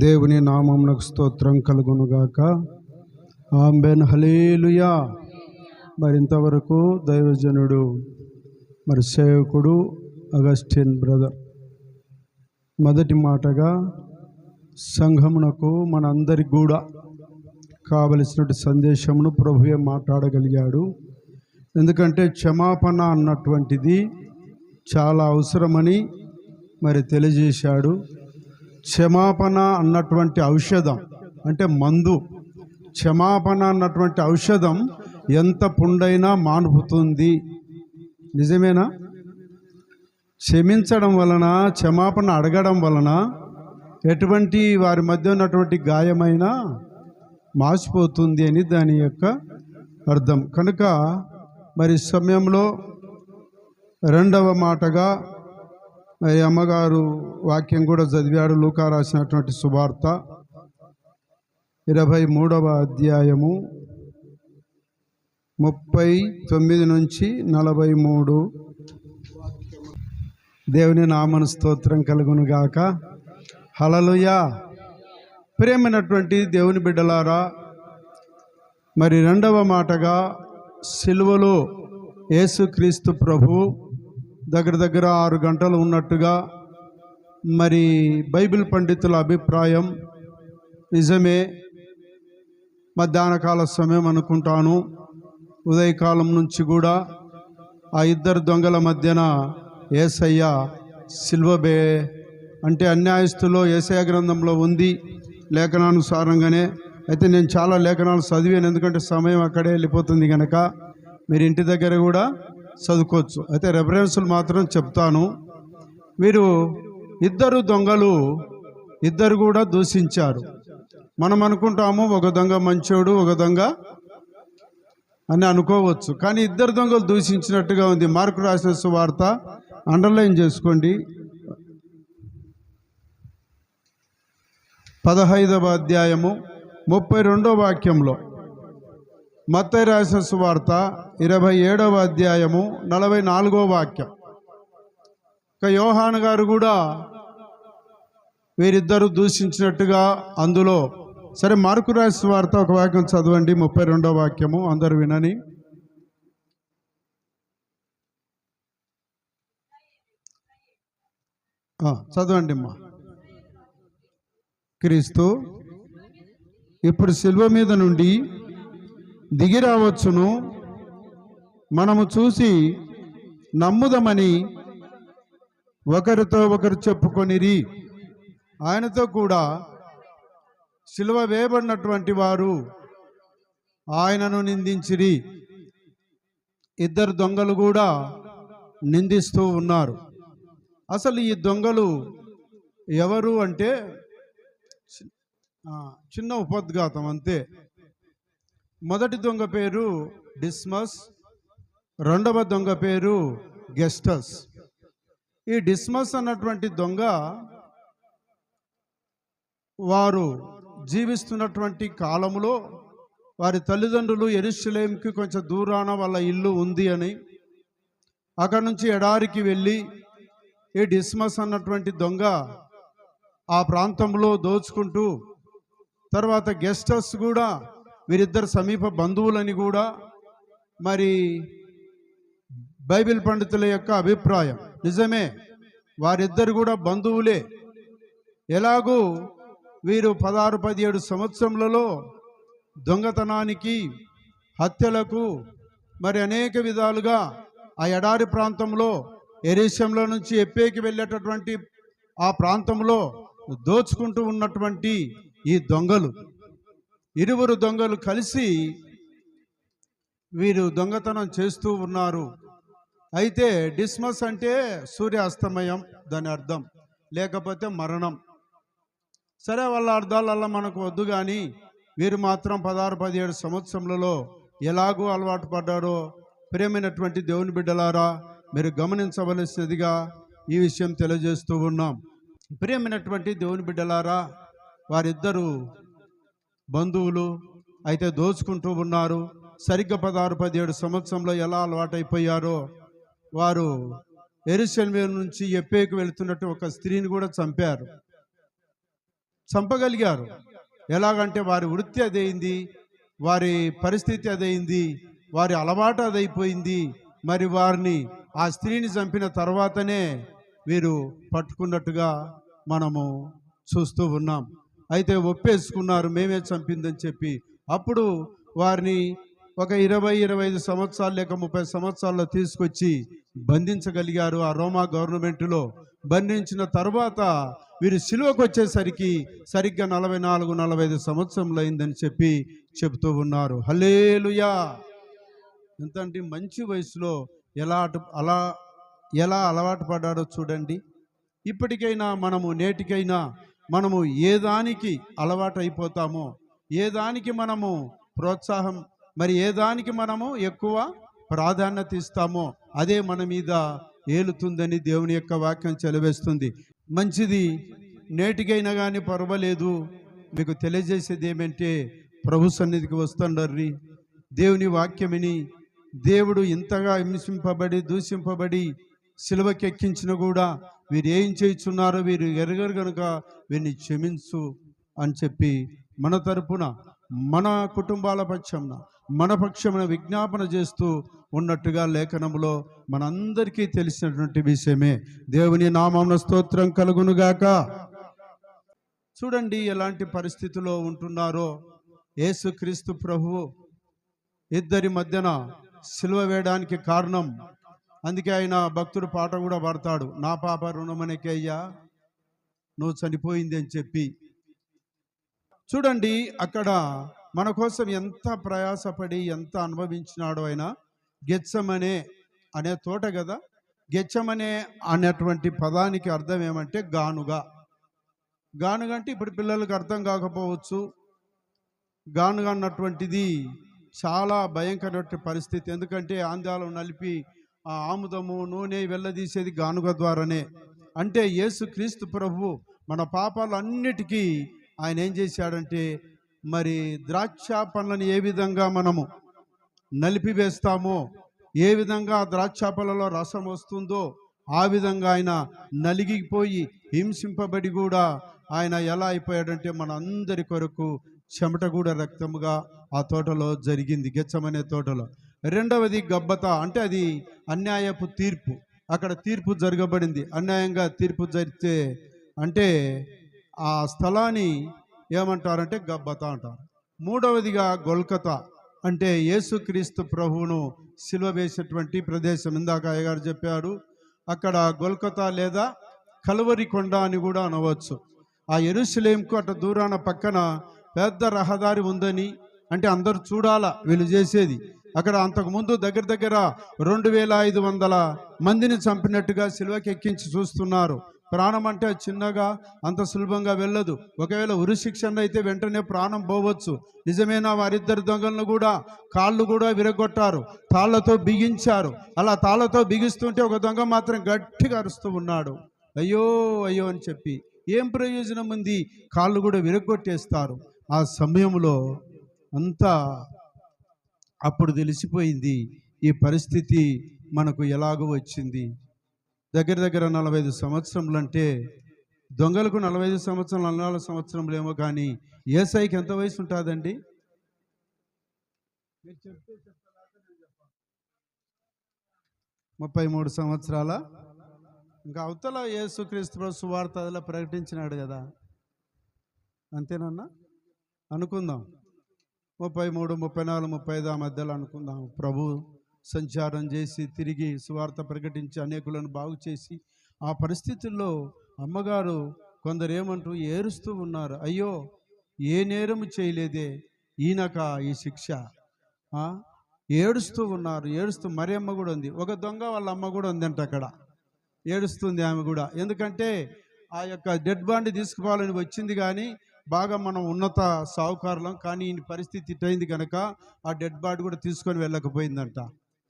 దేవుని నామమునకు స్తోత్రం కలుగునుగాక. ఆంబెన్ హలీలుయా మరి ఇంతవరకు దైవజనుడు మరి సేవకుడు అగస్టిన్ బ్రదర్ మొదటి మాటగా సంఘమునకు మనందరి కూడా కావలసినటువంటి సందేశమును ప్రభువే మాట్లాడగలిగాడు. ఎందుకంటే క్షమాపణ అన్నటువంటిది చాలా అవసరమని మరి తెలియజేశాడు. క్షమాపణ అన్నటువంటి ఔషధం అంటే మందు. క్షమాపణ అన్నటువంటి ఔషధం ఎంత పుండైనా మానుపుతుంది. నిజమేనా? క్షమించడం వలన క్షమాపణ అడగడం వలన ఎటువంటి వారి మధ్య ఉన్నటువంటి గాయమైనా మాసిపోతుంది అని దాని యొక్క అర్థం. కనుక మరి సమయంలో రెండవ మాటగా మరి అమ్మగారు వాక్యం కూడా చదివాడు లూకా రాసినటువంటి సువార్త ఇరవై మూడవ అధ్యాయము ముప్పై తొమ్మిది నుంచి నలభై మూడు. దేవుని నామను స్తోత్రం కలుగునుగాక హలలుయా ప్రేమైనటువంటి దేవుని బిడ్డలారా మరి రెండవ మాటగా సిలువలో యేసుక్రీస్తు ప్రభు దగ్గర దగ్గర ఆరు గంటలు ఉన్నట్టుగా మరి బైబిల్ పండితుల అభిప్రాయం నిజమే. మధ్యాహ్న కాల సమయం అనుకుంటాను. ఉదయకాలం నుంచి కూడా ఆ ఇద్దరు దొంగల మధ్యన ఏసయ్య సిల్వబే అంటే అన్యాయస్తులో ఏసయ గ్రంథంలో ఉంది లేఖనానుసారంగానే. అయితే నేను చాలా లేఖనాలు చదివాను ఎందుకంటే సమయం అక్కడే వెళ్ళిపోతుంది కనుక మీరు ఇంటి దగ్గర కూడా చదువుకోవచ్చు. అయితే రెఫరెన్సులు మాత్రం చెప్తాను. వీరు ఇద్దరు దొంగలు ఇద్దరు కూడా దూషించారు. మనం అనుకుంటాము ఒక దొంగ మంచోడు ఒక దొంగ అని అనుకోవచ్చు. కానీ ఇద్దరు దొంగలు దూషించినట్టుగా ఉంది. మార్కు రాసిన సువార్త అండర్లైన్ చేసుకోండి. పదహైదవ అధ్యాయము ముప్పై రెండో వాక్యంలో. మత్తయి రాసిన సువార్త ఇరవై ఏడవ అధ్యాయము నలభై నాలుగో వాక్యం. ఇక యోహాన్ గారు కూడా వీరిద్దరూ దూషించినట్టుగా అందులో సరే మార్కు రాసిన వార్త ఒక వాక్యం చదవండి ముప్పై రెండో వాక్యము అందరు వినని. చదవండి అమ్మా క్రీస్తు ఇప్పుడు శిల్వ మీద నుండి దిగి రావచ్చును. మనము చూసి నమ్ముదమని ఒకరితో ఒకరు చెప్పుకొనిరి. ఆయనతో కూడా సిలువ వేయబడినటువంటి వారు ఆయనను నిందించిరి. ఇద్దరు దొంగలు కూడా నిందిస్తూ ఉన్నారు. అసలు ఈ దొంగలు ఎవరు అంటే చిన్న ఉపద్ఘాతం అంతే. మొదటి దొంగ పేరు డిస్మస్ రెండవ దొంగ పేరు గెస్టస్. ఈ డిస్మస్ అన్నటువంటి దొంగ వారు జీవిస్తున్నటువంటి కాలములో వారి తల్లిదండ్రులు ఎరుషలేంకి కొంచెం దూరాన వాళ్ళ ఇల్లు ఉంది అని. అక్కడ నుంచి ఎడారికి వెళ్ళి ఈ డిస్మస్ అన్నటువంటి దొంగ ఆ ప్రాంతంలో దోచుకుంటూ తర్వాత గెస్ట్ హౌస్ కూడా వీరిద్దరు సమీప బంధువులని కూడా మరి బైబిల్ పండితుల యొక్క అభిప్రాయం. నిజమే వారిద్దరు కూడా బంధువులే. ఎలాగూ వీరు పదహారు పదిహేడు సంవత్సరములలో దొంగతనానికి హత్యలకు మరి అనేక విధాలుగా ఆ ఎడారి ప్రాంతంలో ఎరీశంలో నుంచి ఎప్పేకి వెళ్ళేటటువంటి ఆ ప్రాంతంలో దోచుకుంటూ ఉన్నటువంటి ఈ దొంగలు. ఇరువురు దొంగలు కలిసి వీరు దొంగతనం చేస్తూ ఉన్నారు. అయితే డిస్మస్ అంటే సూర్యాస్తమయం దాని అర్థం లేకపోతే మరణం. సరే వాళ్ళ అర్థాలల్లా మనకు వద్దు కానీ వీరు మాత్రం పదహారు పదిహేడు సంవత్సరములలో ఎలాగూ అలవాటు పడ్డారో ప్రేమైనటువంటి దేవుని బిడ్డలారా మీరు గమనించవలసినదిగా ఈ విషయం తెలియజేస్తూ ఉన్నాం. ప్రియమైనటువంటి దేవుని బిడ్డలారా వారిద్దరూ బంధువులు అయితే దోచుకుంటూ ఉన్నారు. సరిగ్గా పదహారు పదిహేడు సంవత్సరంలో ఎలా అలవాటైపోయారో వారు ఎరుశల్మే నుంచి ఎప్పేకు వెళుతున్నట్టు ఒక స్త్రీని కూడా చంపారు. చంపగలిగారు. ఎలాగంటే వారి వృత్తి అదైంది వారి పరిస్థితి అదైంది వారి అలవాటు అదైపోయింది. మరి వారిని ఆ స్త్రీని చంపిన తర్వాతనే వీరు పట్టుకున్నట్టుగా మనము చూస్తూ ఉన్నాం. అయితే ఒప్పేసుకున్నారు మేమే చంపిందని చెప్పి. అప్పుడు వారిని ఒక ఇరవై ఇరవై ఐదు సంవత్సరాలు లేక ముప్పై సంవత్సరాల్లో తీసుకొచ్చి బంధించగలిగారు ఆ రోమా గవర్నమెంట్లో. బంధించిన తర్వాత వీరు సిలువకు వచ్చేసరికి సరిగ్గా నలభై నాలుగు నలభై ఐదు సంవత్సరంలో అయిందని చెప్పి చెబుతూ ఉన్నారు. హల్లేలుయా! ఎంతంటే మంచి వయసులో ఎలా అటు- అలా ఎలా అలవాటు పడ్డాడో చూడండి. ఇప్పటికైనా మనము నేటికైనా మనము ఏ దానికి అలవాటు అయిపోతామో ఏ దానికి మనము ప్రోత్సాహం మరి ఏ దానికి మనము ఎక్కువ ప్రాధాన్యత ఇస్తామో అదే మన మీద ఏలుతుందని దేవుని యొక్క వాక్యం చెలవేస్తుంది. మంచిది నేటికైనా కానీ పర్వాలేదు. మీకు తెలియజేసేది ఏమంటే ప్రభు సన్నిధికి వస్తుండర్రి. దేవుని వాక్యమిని దేవుడు ఇంతగా హింసింపబడి దూషింపబడి సిలువకి ఎక్కించిన కూడా వీరు ఏం చేయించున్నారో వీరు ఎరగరు కనుక వీరిని క్షమించు అని చెప్పి మన తరపున మన కుటుంబాల పక్షమున మన పక్షమున విజ్ఞాపన చేస్తూ ఉన్నట్టుగా లేఖనంలో మనందరికీ తెలిసినటువంటి విషయమే. దేవుని నామమున స్తోత్రం కలుగునుగాక. చూడండి ఎలాంటి పరిస్థితిలో ఉంటున్నారో యేసుక్రీస్తు ప్రభువు. ఇద్దరి మధ్యన సిలువ వేయడానికి కారణం అందుకే ఆయన భక్తుడు పాట కూడా పాడతాడు. నా పాప రుణమనికయ్యా నువ్వు చనిపోయింది అని చెప్పి. చూడండి అక్కడ మన కోసం ఎంత ప్రయాసపడి ఎంత అనుభవించినాడో ఆయన. గెచ్చమనే అనే తోట కదా? గెచ్చమనే అనేటువంటి పదానికి అర్థం ఏమంటే గానుగా. గానుగ అంటే ఇప్పుడు పిల్లలకు అర్థం కాకపోవచ్చు. గానుగ అన్నటువంటిది చాలా భయంకరమైన పరిస్థితి. ఎందుకంటే ఆంధ్రాలో నలిపి ఆముదము నూనె వెళ్ళదీసేది గానుగ ద్వారానే. అంటే యేసు క్రీస్తు ప్రభు మన పాపాలన్నిటికీ ఆయన ఏం చేశాడంటే మరి ద్రాక్ష పండ్లను ఏ విధంగా మనము నలిపివేస్తామో ఏ విధంగా ద్రాక్ష పళ్ళలో రసం వస్తుందో ఆ విధంగా ఆయన నలిగిపోయి హింసింపబడి కూడా ఆయన ఎలా అయిపోయాడంటే మన అందరి కొరకు చెమట కూడా రక్తముగా ఆ తోటలో జరిగింది. గెచ్చమనే తోటలో. రెండవది గబ్బత అంటే అది అన్యాయపు తీర్పు. అక్కడ తీర్పు జరగబడింది. అన్యాయంగా తీర్పు జరిగితే అంటే ఆ స్థలాన్ని ఏమంటారంటే గబ్బత అంటారు. మూడవదిగా గొల్కత అంటే యేసుక్రీస్తు ప్రభువును సిలువ వేసేటువంటి ప్రదేశం. ఇందాక అయ్యగారు చెప్పారు అక్కడ గొల్కతా లేదా కలువరి కొండ అని కూడా అనవచ్చు. ఆ ఎరుసలేంకు అటు దూరాన పక్కన పెద్ద రహదారి ఉందని అంటే అందరూ చూడాలా వీళ్ళు చేసేది. అక్కడ అంతకుముందు దగ్గర దగ్గర రెండు వేల ఐదు వందల మందిని చంపినట్టుగా సిలువకి ఎక్కించి చూస్తున్నారు. ప్రాణం అంటే చిన్నగా అంత సులభంగా వెళ్ళదు. ఒకవేళ ఉరిశిక్షణ అయితే వెంటనే ప్రాణం పోవచ్చు. నిజమేనా వారిద్దరు దొంగలను కూడా కాళ్ళు కూడా విరగొట్టారు. తాళ్ళతో బిగించారు. అలా తాళ్ళతో బిగిస్తుంటే ఒక దొంగ మాత్రం గట్టిగా అరుస్తూ ఉన్నాడు. అయ్యో అయ్యో అని చెప్పి ఏం ప్రయోజనం ఉంది? కాళ్ళు కూడా విరగొట్టేస్తారు. ఆ సమయంలో అంతా అప్పుడు తెలిసిపోయింది ఈ పరిస్థితి మనకు ఎలాగో వచ్చింది. దగ్గర దగ్గర నలభై ఐదు సంవత్సరములు అంటే దొంగలకు నలభై ఐదు సంవత్సరాలు నలభై నాలుగు సంవత్సరములు ఏమో కానీ ఏసైకి ఎంత వయసు ఉంటుందండి? ముప్పై మూడు సంవత్సరాల? ఇంకా అవతల యేసుక్రీస్తు ప్రభు సువార్త అదిలా ప్రకటించినాడు కదా. అంతేనన్నా? అనుకుందాం. ముప్పై మూడు ముప్పై నాలుగు ముప్పై ఐదు ఆ మధ్యలో అనుకుందాం ప్రభు సంచారం చేసి తిరిగి సువార్త ప్రకటించి అనేకులను బాగు చేసి ఆ పరిస్థితుల్లో అమ్మగారు కొందరు ఏమంటూ ఏరుస్తూ ఉన్నారు. అయ్యో ఏ నేరము చేయలేదే ఈయనక ఈ శిక్ష. ఏడుస్తూ ఉన్నారు. ఏడుస్తూ మరి అమ్మ కూడా ఉంది. ఒక దొంగ వాళ్ళ అమ్మ కూడా ఉందంట అక్కడ. ఏడుస్తుంది ఆమె కూడా. ఎందుకంటే ఆ యొక్క డెడ్ బాడీ తీసుకుపోవాలని వచ్చింది కానీ బాగా మనం ఉన్నత సావుకారులం కానీ ఈ పరిస్థితి ఇట్టయింది కనుక ఆ డెడ్ బాడీ కూడా తీసుకొని వెళ్ళకపోయిందంట.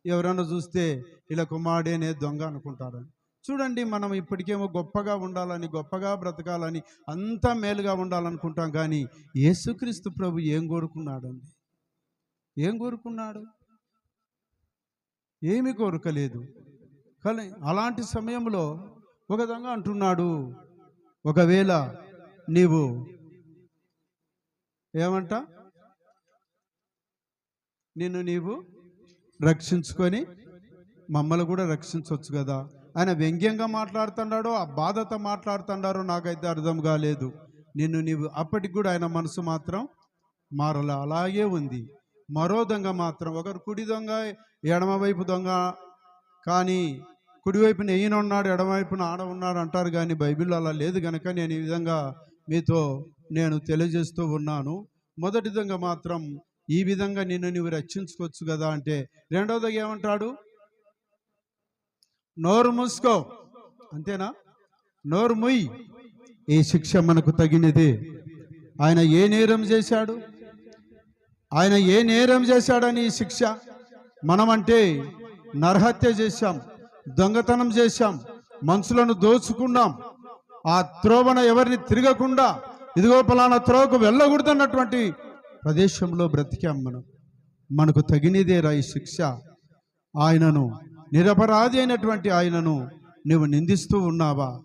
ఎవరైనా చూస్తే ఇలా కుమారుడేనే దొంగ అనుకుంటారు చూడండి మనం ఇప్పటికేమో గొప్పగా ఉండాలని గొప్పగా బ్రతకాలని అంతా మేలుగా ఉండాలనుకుంటాం కానీ యేసుక్రీస్తు ప్రభు ఏం కోరుకున్నాడండి? ఏం కోరుకున్నాడు? ఏమి కోరుకలేదు. కానీ అలాంటి సమయంలో ఒక దొంగ అంటున్నాడు ఒకవేళ నీవు ఏమంట? నిన్ను నీవు రక్షించుకొని మమ్మల్ని కూడా రక్షించవచ్చు కదా. ఆయన వ్యంగ్యంగా మాట్లాడుతున్నాడో ఆ బాధతో మాట్లాడుతున్నాడో నాకైతే అర్థం కాలేదు. నిన్ను నీవు అప్పటికి కూడా ఆయన మనసు మాత్రం మారల. అలాగే ఉంది. మరో దొంగ మాత్రం. ఒకరు కుడి దొంగ ఎడమవైపు దొంగ కానీ కుడివైపున ఈయన ఉన్నాడు ఎడమవైపున ఆడ ఉన్నాడు అంటారు కానీ బైబిల్లో అలా లేదు కనుక నేను ఈ విధంగా మీతో నేను తెలియజేస్తూ ఉన్నాను. మొదటి విధంగా మాత్రం ఈ విధంగా నిన్ను నువ్వు రక్షించుకోవచ్చు కదా అంటే రెండవది ఏమంటాడు? నోరు మూసుకో. అంతేనా? నోరు ముయ్. ఈ శిక్ష మనకు తగినది. ఆయన ఏ నేరం చేశాడు? ఆయన ఏ నేరం చేశాడని ఈ శిక్ష? మనమంటే నరహత్య చేశాం దొంగతనం చేశాం మనుషులను దోచుకున్నాం ఆ త్రోవన ఎవరిని తిరగకుండా ఇదిగో పలానా త్రోవకు వెళ్ళకూడదన్నటువంటి ప్రదేశంలో బ్రతికాం మనం. మనకు తగినదేరా ఈ శిక్ష. ఆయనను నిరపరాధి అయినటువంటి ఆయనను నువ్వు నిందిస్తూ ఉన్నావా?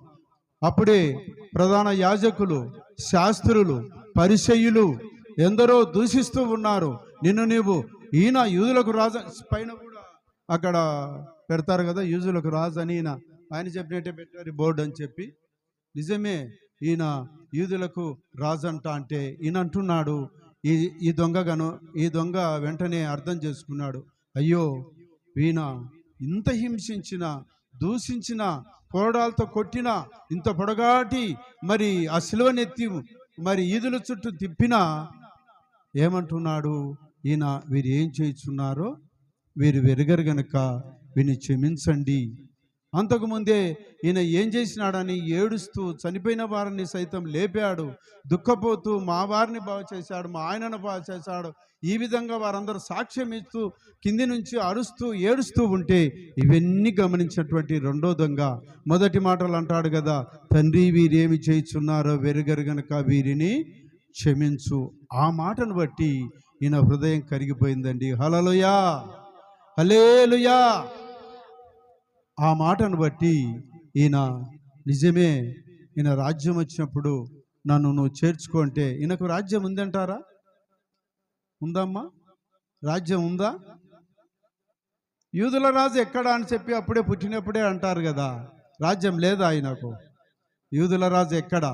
అప్పుడే ప్రధాన యాజకులు శాస్త్రులు పరిచయులు ఎందరో దూషిస్తూ ఉన్నారు. నిన్ను నీవు ఈయన యూదులకు రాజు పైన కూడా అక్కడ పెడతారు కదా యూదులకు రాజు అని ఈయన. ఆయన చెప్పినట్టే పెట్టారు బోర్డు అని చెప్పి. నిజమే ఈయన యూదులకు రాజు అంట అంటే ఈయన అంటున్నాడు ఈ ఈ దొంగగాను ఈ దొంగ వెంటనే అర్థం చేసుకున్నాడు. అయ్యో ఈయన ఇంత హింసించిన దూషించిన కోడాలతో కొట్టిన ఇంత పొడగాటి మరి ఆ సిలువనెత్తి మరి ఈదుల చుట్టూ తిప్పినా ఏమంటున్నాడు? ఈయన వీరు ఏం చేయుచున్నారో వీరు వెరగరు గనక వీని క్షమించండి. అంతకుముందే ఈయన ఏం చేసినాడని ఏడుస్తూ చనిపోయిన వారిని సైతం లేపాడు దుఃఖపోతూ మా వారిని బాగు చేశాడు మా ఆయనను బాగు చేశాడు. ఈ విధంగా వారందరూ సాక్ష్యం ఇస్తూ కింది నుంచి అరుస్తూ ఏడుస్తూ ఉంటే ఇవన్నీ గమనించినటువంటి రెండో దొంగ మొదటి మాటలు అంటాడు కదా తండ్రి వీరేమి చేయిచున్నారో వెరుగరు గనక వీరిని క్షమించు. ఆ మాటను బట్టి ఈయన హృదయం కరిగిపోయిందండి. హలలుయా హలేలుయా ఆ మాటను బట్టి ఈయన నిజమే ఈయన రాజ్యం వచ్చినప్పుడు నన్ను నువ్వు చేర్చుకుంటే ఈయనకు రాజ్యం ఉందంటారా? ఉందమ్మా? రాజ్యం ఉందా? యూదుల రాజు ఎక్కడ అని చెప్పి అప్పుడే పుట్టినప్పుడే అంటారు కదా రాజ్యం లేదా ఆయనకు యూదుల రాజు ఎక్కడ?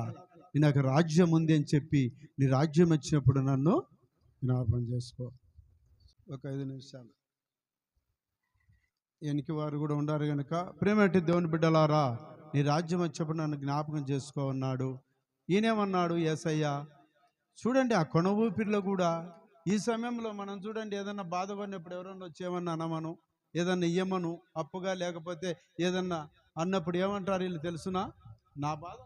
ఈయనకు రాజ్యం ఉంది అని చెప్పి నీ రాజ్యం వచ్చినప్పుడు నన్ను జ్ఞాపకం చేసుకో. ఒక ఐదు నిమిషాలు. వెనక వారు కూడా ఉండారు కనుక ప్రేమటి దేవుని బిడ్డలారా నీ రాజ్యం వచ్చినప్పుడు నన్ను జ్ఞాపకం చేసుకో అన్నాడు. ఈయనేమన్నాడు? ఏసయ్య చూడండి ఆ కొన ఊపిరిలో కూడా ఈ సమయంలో మనం చూడండి ఏదన్నా బాధపడినప్పుడు ఎవరన్నా వచ్చేమన్నా అనమను ఏదన్నా ఇయ్యమను అప్పుగా లేకపోతే ఏదన్నా అన్నప్పుడు ఏమంటారు వీళ్ళు తెలుసునా? నా బాధ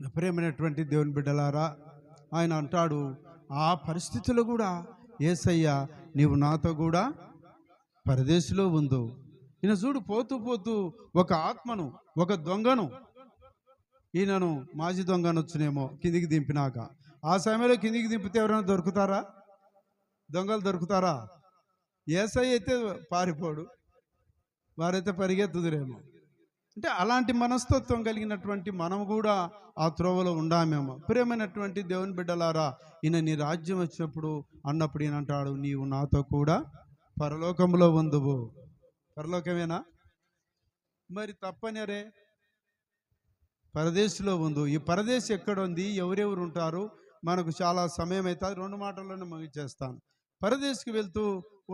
ప్రేమైనటువంటి దేవుని బిడ్డలారా ఆయన అంటాడు ఆ పరిస్థితులు కూడా ఏసయ్య నీవు నాతో కూడా పరదేశిలో ఉందో. ఈయన చూడు పోతూ పోతూ ఒక ఆత్మను ఒక దొంగను. ఈయనను మాజీ దొంగను వచ్చునేమో కిందికి దింపినాక. ఆ సమయంలో కిందికి దింపితే ఎవరైనా దొరుకుతారా? దొంగలు దొరుకుతారా? ఏసై అయితే పారిపోడు. వారైతే పరిగెత్తుదురేమో. అంటే అలాంటి మనస్తత్వం కలిగినటువంటి మనం కూడా ఆ త్రోవలో ఉండామేమో. ప్రేమైనటువంటి దేవుని బిడ్డలారా ఈయన నీ రాజ్యం వచ్చినప్పుడు అన్నప్పుడు ఈయన అంటాడు నీవు నాతో కూడా పరలోకంలో ఉందువు. పరలోకమేనా? మరి తప్పనిరే పరదేశంలో ఉంది. ఈ పరదేశం ఎక్కడ ఉంది ఎవరెవరు ఉంటారు? మనకు చాలా సమయం అవుతుంది రెండు మాటల్లోనే ముగించేస్తాను పరదేశికి వెళ్తూ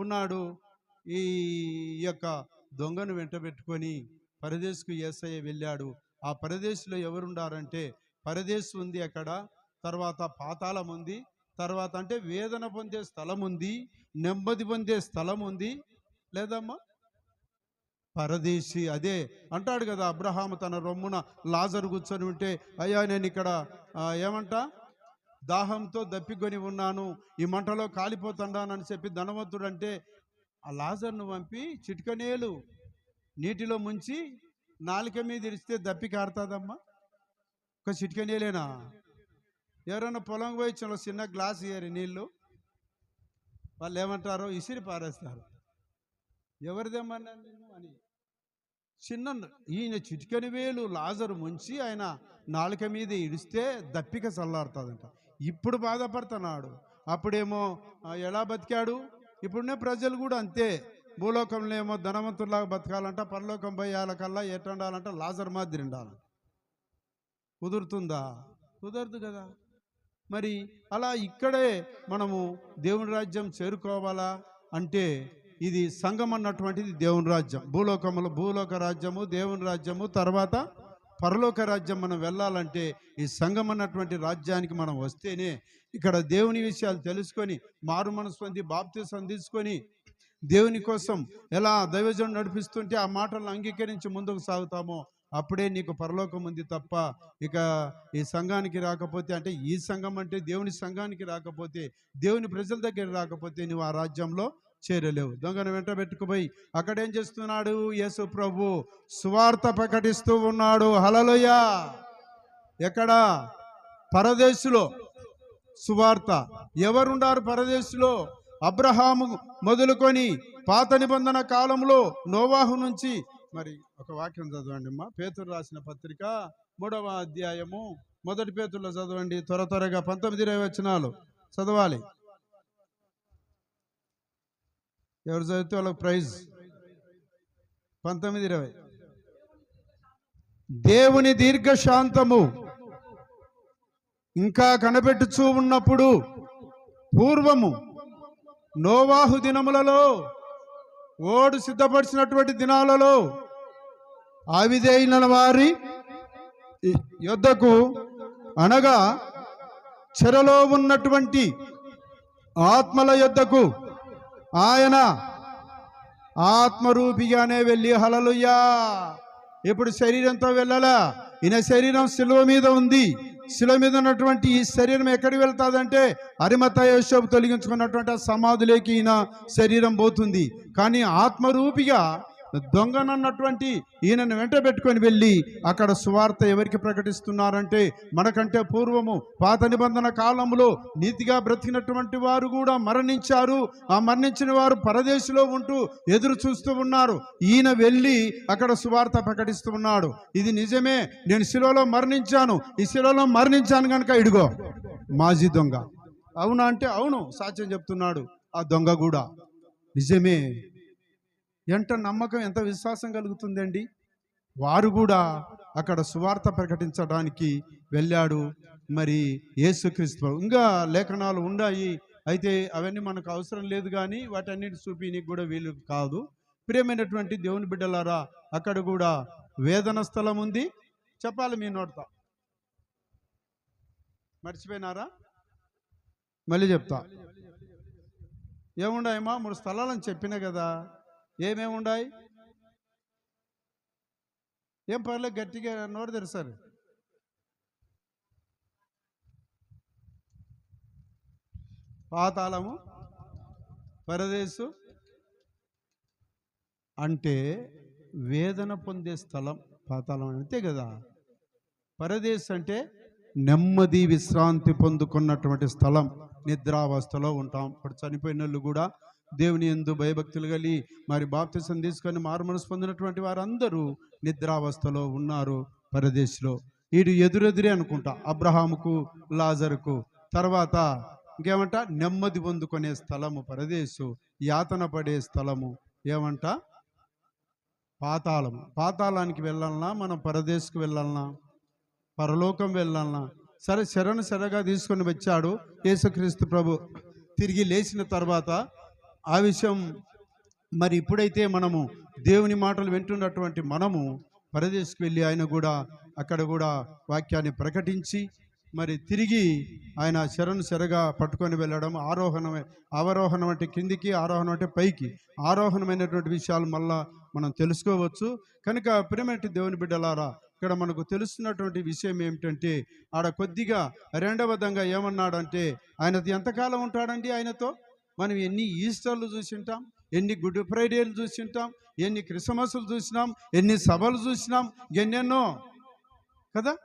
ఉన్నాడు ఈ యొక్క దొంగను వెంట పెట్టుకొని పరదేశకు ఏసయ్య వెళ్ళాడు. ఆ పరదేశంలో ఎవరుండారంటే పరదేశం ఉంది అక్కడ తర్వాత పాతాళం ఉంది తర్వాత అంటే వేదన పొందే స్థలం ఉంది నెమ్మది పొందే స్థలం ఉంది. లేదమ్మా? పరదేశి అదే అంటాడు కదా అబ్రహాము తన రొమ్మున లాజరు కూర్చొని ఉంటే అయ్యా నేను ఇక్కడ ఏమంట? దాహంతో దప్పికొని ఉన్నాను. ఈ మంటలో కాలిపోతున్నానని చెప్పి ధనవంతుడు అంటే ఆ లాజర్ను పంపి చిటికనేలు నీటిలో ముంచి నాలిక మీద ఇరిస్తే దప్పి కారుతుందమ్మా? ఒక చిటికనేలేనా? ఎవరైనా పొలం పోయి చిన్న చిన్న గ్లాస్ ఇయ్యారు నీళ్ళు వాళ్ళు ఏమంటారు ఇసిరి పారేస్తారు. ఎవరిదేమన్నా నేను అని. చిన్న ఈయన చిటికని వేలు లాజరు ముంచి ఆయన నాలుక మీద ఇడిస్తే దప్పిక చల్లారుతుందంట. ఇప్పుడు బాధపడుతున్నాడు. అప్పుడేమో ఎలా బతికాడు? ఇప్పుడునే ప్రజలు కూడా అంతే. భూలోకంలో ఏమో ధనవంతుల్లాగా బతకాలంట పరలోకం పోయాలకల్లా ఎట్టుండాలంట లాజర్ మాదిరి ఉండాలి కుదురుతుందా? కుదరదు కదా. మరి అలా ఇక్కడే మనము దేవుని రాజ్యం చేరుకోవాలా అంటే ఇది సంఘం అన్నటువంటిది దేవుని రాజ్యం. భూలోకములు భూలోక రాజ్యము దేవుని రాజ్యము తర్వాత పరలోక రాజ్యం మనం వెళ్ళాలంటే ఈ సంఘం అన్నటువంటి రాజ్యానికి మనం వస్తేనే ఇక్కడ దేవుని విషయాలు తెలుసుకొని మారు మనసు పొంది బాప్తీసం తీసుకొని దేవుని కోసం ఎలా దైవజనం నడిపిస్తుంటే ఆ మాటలను అంగీకరించి ముందుకు సాగుతామో అప్పుడే నీకు పరలోకం ఉంది తప్ప ఇక ఈ సంఘానికి రాకపోతే అంటే ఈ సంఘం అంటే దేవుని సంఘానికి రాకపోతే దేవుని ప్రజల దగ్గర రాకపోతే నువ్వు ఆ రాజ్యంలో చేరలేవు. దొంగను వెంట పెట్టుకుపోయి అక్కడేం చేస్తున్నాడు యేసు ప్రభు? సువార్త ప్రకటిస్తూ ఉన్నాడు. హలలోయ ఎక్కడ? పరదేశులో. సువార్త. ఎవరుండారు పరదేశులో? అబ్రహాము మొదలుకొని పాత నిబంధన కాలంలో నోవాహు నుంచి మరి ఒక వాక్యం చదవండి అమ్మా. పేతురు రాసిన పత్రిక మూడవ అధ్యాయము. మొదటి పేతుల్లో చదవండి. త్వర త్వరగా పంతొమ్మిది ఇరవై వచనాలు. చదవాలి. ఎవరు చదివితే వాళ్ళకి ప్రైజ్. పంతొమ్మిది ఇరవై. దేవుని దీర్ఘశాంతము ఇంకా కనబెట్టుచూ ఉన్నప్పుడు పూర్వము నోవాహు దినములలో ఓడు సిద్ధపరిచినటువంటి దినాలలో ఆవిదైన వారి యుద్ధకు అనగా చెరలో ఉన్నటువంటి ఆత్మల యుద్ధకు ఆయన ఆత్మరూపిగానే వెళ్ళి హలలుయా ఇప్పుడు శరీరంతో వెళ్ళాలా? ఈయన శరీరం శిలువ మీద ఉంది. శిల మీద ఉన్నటువంటి ఈ శరీరం ఎక్కడికి వెళ్తాదంటే అరిమత యోషోపు తొలగించుకున్నటువంటి ఆ సమాధులేకి ఈయన శరీరం పోతుంది. కానీ ఆత్మరూపిగా దొంగనన్నటువంటి ఈయనను వెంట పెట్టుకొని వెళ్ళి అక్కడ సువార్త ఎవరికి ప్రకటిస్తున్నారంటే మనకంటే పూర్వము పాత నిబంధన కాలంలో నీతిగా బ్రతికినటువంటి వారు కూడా మరణించారు. ఆ మరణించిన వారు పరదేశంలో ఉంటూ ఎదురు చూస్తూ ఉన్నారు. ఈయన వెళ్ళి అక్కడ సువార్త ప్రకటిస్తూ ఉన్నాడు. ఇది నిజమే. నేను శిలోలో మరణించాను. ఈ శిలోలో మరణించాను కనుక ఇడుగో. మాజీ దొంగ. అవునా అంటే అవును. సాక్ష్యం చెప్తున్నాడు. ఆ దొంగ కూడా. నిజమే. ఎంత నమ్మకం ఎంత విశ్వాసం కలుగుతుందండి? వారు కూడా అక్కడ సువార్త ప్రకటించడానికి వెళ్ళాడు. మరి యేసుక్రీస్తు ఇంకా లేఖనాలు ఉన్నాయి. అయితే అవన్నీ మనకు అవసరం లేదు కానీ వాటన్నిటి చూపినికి కూడా వీలు కాదు. ప్రియమైనటువంటి దేవుని బిడ్డలారా అక్కడ కూడా వేదన స్థలం ఉంది. చెప్పాలి మీ నోటితో. మర్చిపోయినారా? మళ్ళీ చెప్తా. ఏముండాయమ్మా? మూడు స్థలాలని చెప్పినా కదా. ఏమేమి ఉన్నాయి ఏం పర్లేదు గట్టిగా నోరు తెరుస్తారు పాతాళము పరదేశు అంటే వేదన పొందే స్థలం పాతాళం అంతే కదా? పరదేశ్ అంటే నెమ్మది విశ్రాంతి పొందుకున్నటువంటి స్థలం. నిద్రావస్థలో ఉంటాం. ఇప్పుడు చనిపోయిన వాళ్ళు కూడా దేవుని ఎందు భయభక్తులు కలిగి మరి బాప్తిసం తీసుకొని మారు మనసు పొందినటువంటి వారందరూ నిద్రావస్థలో ఉన్నారు పరదేశ్లో. వీడు ఎదురెదురే అనుకుంటా అబ్రహాముకు లాజరుకు. తర్వాత ఇంకేమంట? నెమ్మది పొందుకునే స్థలము పరదేశు యాతన పడే స్థలము. ఏమంట? పాతాళము. పాతాళానికి వెళ్ళాలన్నా మనం పరదేశ్కు వెళ్ళాలన్నా పరలోకం వెళ్ళాలన్నా సరే శరణు శరగా తీసుకొని వచ్చాడు యేసుక్రీస్తు ప్రభు. తిరిగి లేచిన తర్వాత ఆ విషయం మరి ఇప్పుడైతే మనము దేవుని మాటలు వింటున్నటువంటి మనము పరదేశ్కి వెళ్ళి ఆయన కూడా అక్కడ కూడా వాక్యాన్ని ప్రకటించి మరి తిరిగి ఆయన శరణు శరగా పట్టుకొని వెళ్ళడం ఆరోహణమే అవరోహణం అంటే కిందికి ఆరోహణం అంటే పైకి. ఆరోహణమైనటువంటి విషయాలు మళ్ళా మనం తెలుసుకోవచ్చు. కనుక ప్రియమైన దేవుని బిడ్డలారా ఇక్కడ మనకు తెలుస్తున్నటువంటి విషయం ఏమిటంటే ఆడ కొద్దిగా రెండవ ఏమన్నాడంటే ఆయన ఎంతకాలం ఉంటాడండి ఆయనతో? మనం ఎన్ని ఈస్టర్లు చూసింటాం ఎన్ని గుడ్ ఫ్రైడేలు చూసింటాం ఎన్ని క్రిస్మస్లు చూసినాం ఎన్ని సభలు చూసినాం ఎన్నెన్నో కదా?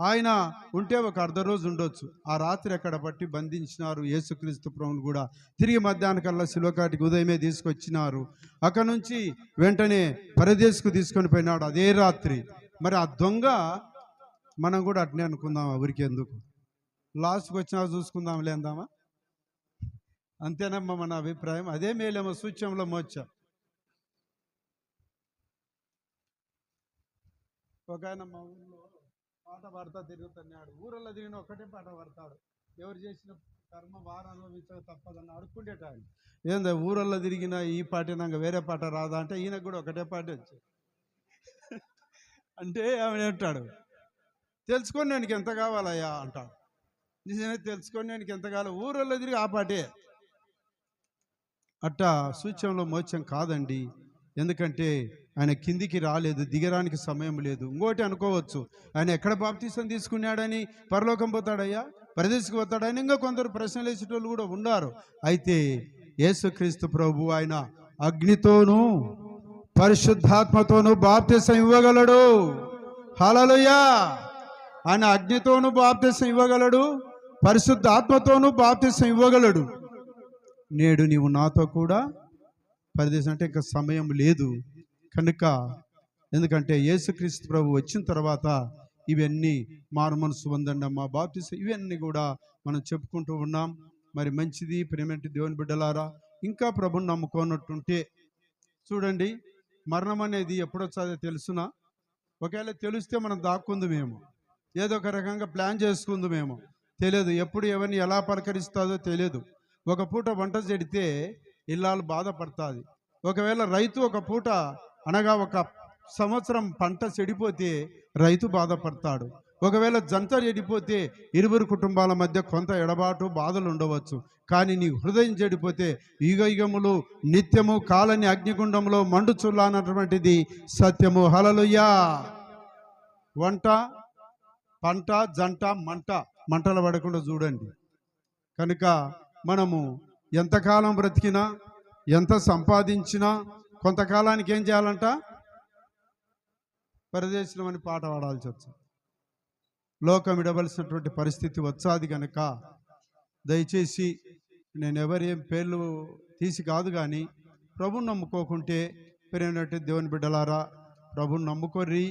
ఆయన ఉంటే ఒక అర్ధ రోజు ఉండొచ్చు. ఆ రాత్రి అక్కడ పట్టి బంధించినారు యేసుక్రీస్తు ప్రభుని కూడా. తిరిగి మధ్యాహ్నకల్లా శిలోకాటికి ఉదయమే తీసుకొచ్చినారు. అక్కడ నుంచి వెంటనే పరదేశకు తీసుకొని పోయినాడు అదే రాత్రి. మరి ఆ దొంగ మనం కూడా అట్నే అనుకుందాం ఊరికి ఎందుకు? లాస్ట్కి వచ్చినా చూసుకుందాం లేందామా అంతేనమ్మా మన అభిప్రాయం. అదే మేలేమో సూచ్యంలో మోచ్చ. ఒక ఆయన మా ఊళ్ళో పాట పాడతా తిరుగుతున్నాడు. ఊరల్లో తిరిగిన ఒకటే పాట పాడతాడు. ఎవరు చేసిన కర్మ వారు అనుభవించక తప్పదని అడుక్కుండేట ఆయన. ఏందా ఊరల్లో తిరిగిన ఈ పాట నాకు వేరే పాట రాదా అంటే ఈయనకు కూడా ఒకటే పాట వచ్చింది అంటే ఆమె అంటాడు తెలుసుకొని నేను ఎంత కావాలయ్యా అంటాడు. నిజమే తెలుసుకొని నేను ఎంత కావాలి. ఊరల్లో తిరిగి ఆ పాటే. అట్టా సూచ్యంలో మోత్యం కాదండి. ఎందుకంటే ఆయన కిందికి రాలేదు దిగడానికి సమయం లేదు. ఇంకోటి అనుకోవచ్చు ఆయన ఎక్కడ బాప్తీసం తీసుకున్నాడని పరలోకం పోతాడయ్యా? పరదేశకు పోతాడని ఇంకా కొందరు ప్రశ్నలు వేసేటోళ్ళు కూడా ఉన్నారు. అయితే యేసుక్రీస్తు ప్రభు ఆయన అగ్నితోనూ పరిశుద్ధాత్మతోనూ బాప్తీసం ఇవ్వగలడు. హలలుయా ఆయన అగ్నితోనూ బాప్తీసం ఇవ్వగలడు పరిశుద్ధాత్మతోనూ బాప్తీసం ఇవ్వగలడు. నేడు నీవు నాతో కూడా పరదేశం అంటే ఇంకా సమయం లేదు. కనుక ఎందుకంటే యేసుక్రీస్తు ప్రభు వచ్చిన తర్వాత ఇవన్నీ మారు మనసు పొందండి మా బాప్తిసం ఇవన్నీ కూడా మనం చెప్పుకుంటూ ఉన్నాం. మరి మంచిది ప్రేమంటి దేవుని బిడ్డలారా ఇంకా ప్రభుని నమ్ముకోనట్టుంటే చూడండి మరణం అనేది ఎప్పుడొచ్చాదో తెలుసునా? ఒకవేళ తెలిస్తే మనం దాక్కుందుమేమో. ఏదో ఒక రకంగా ప్లాన్ చేసుకుందుమేమో. తెలియదు ఎప్పుడు ఎవరిని ఎలా పలకరిస్తుందో తెలియదు. ఒక పూట వంట చెడితే ఇల్లాలు బాధపడుతుంది. ఒకవేళ రైతు ఒక పూట అనగా ఒక సంవత్సరం పంట చెడిపోతే రైతు బాధపడతాడు. ఒకవేళ జంట చెడిపోతే ఇరువురు కుటుంబాల మధ్య కొంత ఎడబాటు బాధలు ఉండవచ్చు కానీ నీ హృదయం చెడిపోతే యుగయుగములు నిత్యము కాలని అగ్నిగుండంలో మండుచుల్లా అన్నటువంటిది సత్యము. హలలుయ్యా వంట పంట జంట మంట మంటలు పడకుండా చూడండి. కనుక మనము ఎంతకాలం బ్రతికినా ఎంత సంపాదించినా కొంతకాలానికి ఏం చేయాలంట? పరదేశం అని పాట పాడాల్సి వచ్చింది లోకం ఇడవలసినటువంటి పరిస్థితి వచ్చాది కనుక దయచేసి నేను ఎవరేం పేర్లు తీసి కాదు కానీ ప్రభుని నమ్ముకోకుంటే పెరిగినట్టు దేవుని బిడ్డలారా ప్రభుని నమ్ముకొర్రి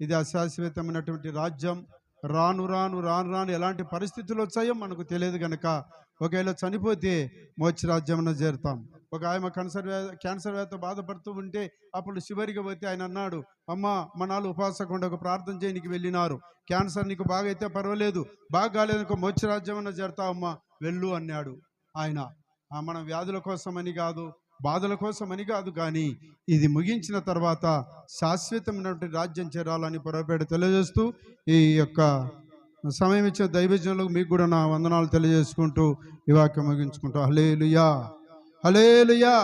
ఇది అశాశ్వతమైనటువంటి రాజ్యం రాను రాను రాను రాను ఎలాంటి పరిస్థితులు వచ్చాయో మనకు తెలియదు కనుక ఒకవేళ చనిపోతే మోక్ష రాజ్యంలో చేరుతాం. ఒక ఆయన క్యాన్సర్ వ్యా క్యాన్సర్ వ్యాధితో బాధపడుతూ ఉంటే అప్పుడు చివరికి పోతే ఆయన అన్నాడు అమ్మ మనాలు ఉపాసకుండా ప్రార్థన చేయనికి వెళ్ళినారు. క్యాన్సర్ నీకు బాగా అయితే పర్వాలేదు. బాగా కాలేదు మోక్ష చేరుతావు చేరుతావమ్మా వెళ్ళు అన్నాడు ఆయన. మనం మన వ్యాధుల కోసమని కాదు బాధల కోసమని కాదు కానీ ఇది ముగించిన తర్వాత శాశ్వతమైనటువంటి రాజ్యం చేరాలని పొరపేట తెలియజేస్తూ ఈ యొక్క సమయం ఇచ్చే దైవజనులకు మీకు కూడా నా వందనాలు తెలియజేసుకుంటూ ఈ వాక్యం ముగించుకుంటూ. Hallelujah hallelujah